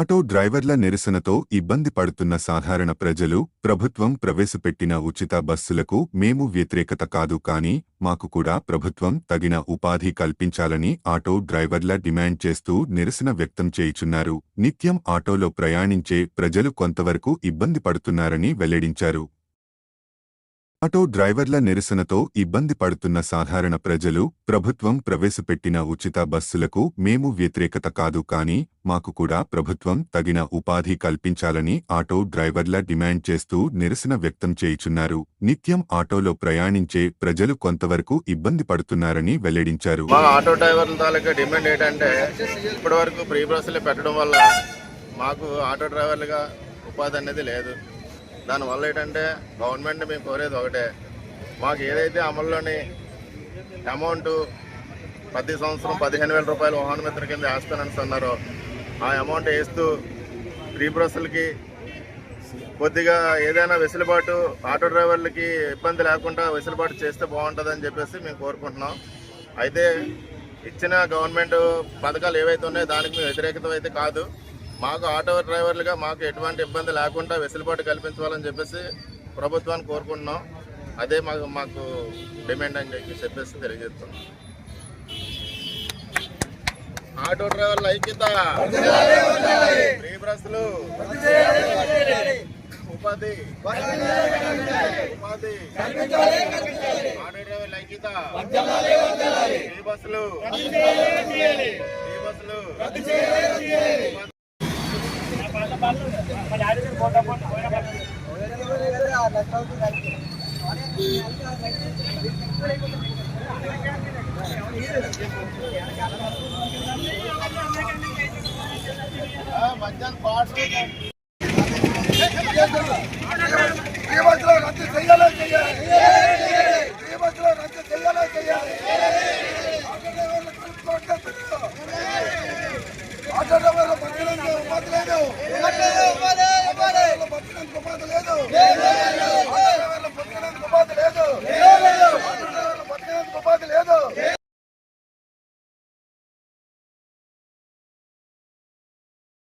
Auto డ్రైవర్ల నిరసనతో ఇబ్బంది పడుతున్న సాధారణ ప్రజలు ప్రభుత్వం ప్రవేశపెట్టిన ఉచిత బస్సులకు మేము వ్యతిరేకత కాదు కానీ మాకు కూడా ప్రభుత్వం తగిన ఉపాధి కల్పించాలని ఆటో డ్రైవర్ల డిమాండ్ చేస్తూ నిరసన వ్యక్తం చేయుచున్నారు. నిత్యం ఆటోలో ప్రయాణించే ప్రజలు కొంతవరకు ఇబ్బంది పడుతున్నారని వెల్లడించారు. ఆటో డ్రైవర్ల నిరసనతో ఇబ్బంది పడుతున్న సాధారణ ప్రజలు ప్రభుత్వం ప్రవేశపెట్టిన ఉచిత బస్సులకు మేము వ్యతిరేకత కాదు కానీ మాకు కూడా ప్రభుత్వం తగిన ఉపాధి కల్పించాలని ఆటో డ్రైవర్ల డిమాండ్ చేస్తూ నిరసన వ్యక్తం చేయుచున్నారు. నిత్యం ఆటోలో ప్రయాణించే ప్రజలు కొంతవరకు ఇబ్బంది పడుతున్నారని వెల్లడించారు. మా ఆటో డ్రైవర్ల తాలూకా డిమాండ్ ఏంటంటే ఇప్పటి వరకు ఫ్రీ బస్సులు పెట్టడం వల్ల మాకు ఆటో డ్రైవర్లుగా ఉపాధి అనేది లేదు. దానివల్ల ఏంటంటే గవర్నమెంట్ మేము కోరేది ఒకటే. మాకు ఏదైతే అమల్లోని అమౌంట్ ప్రతి సంవత్సరం పదిహేను వేల రూపాయలు వాహన మిత్ర కింద వేస్తానని అన్నారో ఆ అమౌంట్ వేస్తూ ఫ్రీ బస్సులకి కొద్దిగా ఏదైనా వెసులుబాటు ఆటో డ్రైవర్లకి ఇబ్బంది లేకుండా వెసులుబాటు చేస్తే బాగుంటుందని చెప్పేసి మేము కోరుకుంటున్నాం. అయితే ఇచ్చిన గవర్నమెంట్ పథకాలు ఏవైతే ఉన్నాయో దానికి మేము వ్యతిరేకత అయితే కాదు. మాకు ఆటో డ్రైవర్లుగా మాకు ఎటువంటి ఇబ్బంది లేకుండా వెసులుబాటు కల్పించాలని చెప్పేసి ప్రభుత్వాన్ని కోరుకుంటున్నాం. అదే మాకు మాకు డిమాండ్ అని చెప్పి చెప్పేసి తెలియజేస్తున్నాం. ఆటో డ్రైవర్ల ఐక్యత. ఫ్రీ బస్సులు. ఉపాధి. ఉపాధి. ఆటో డ్రైవర్ల ఐక్యత. ఫ్రీ బస్సులు. ఫ్రీ బస్సులు. మధ్యాహ్నం పాటు రద్దు చెయ్యాలో రద్దు చెయ్యాలో చెయ్యాలి ఆటో డ్రైవర్లు కలుపుకోవట్లేదు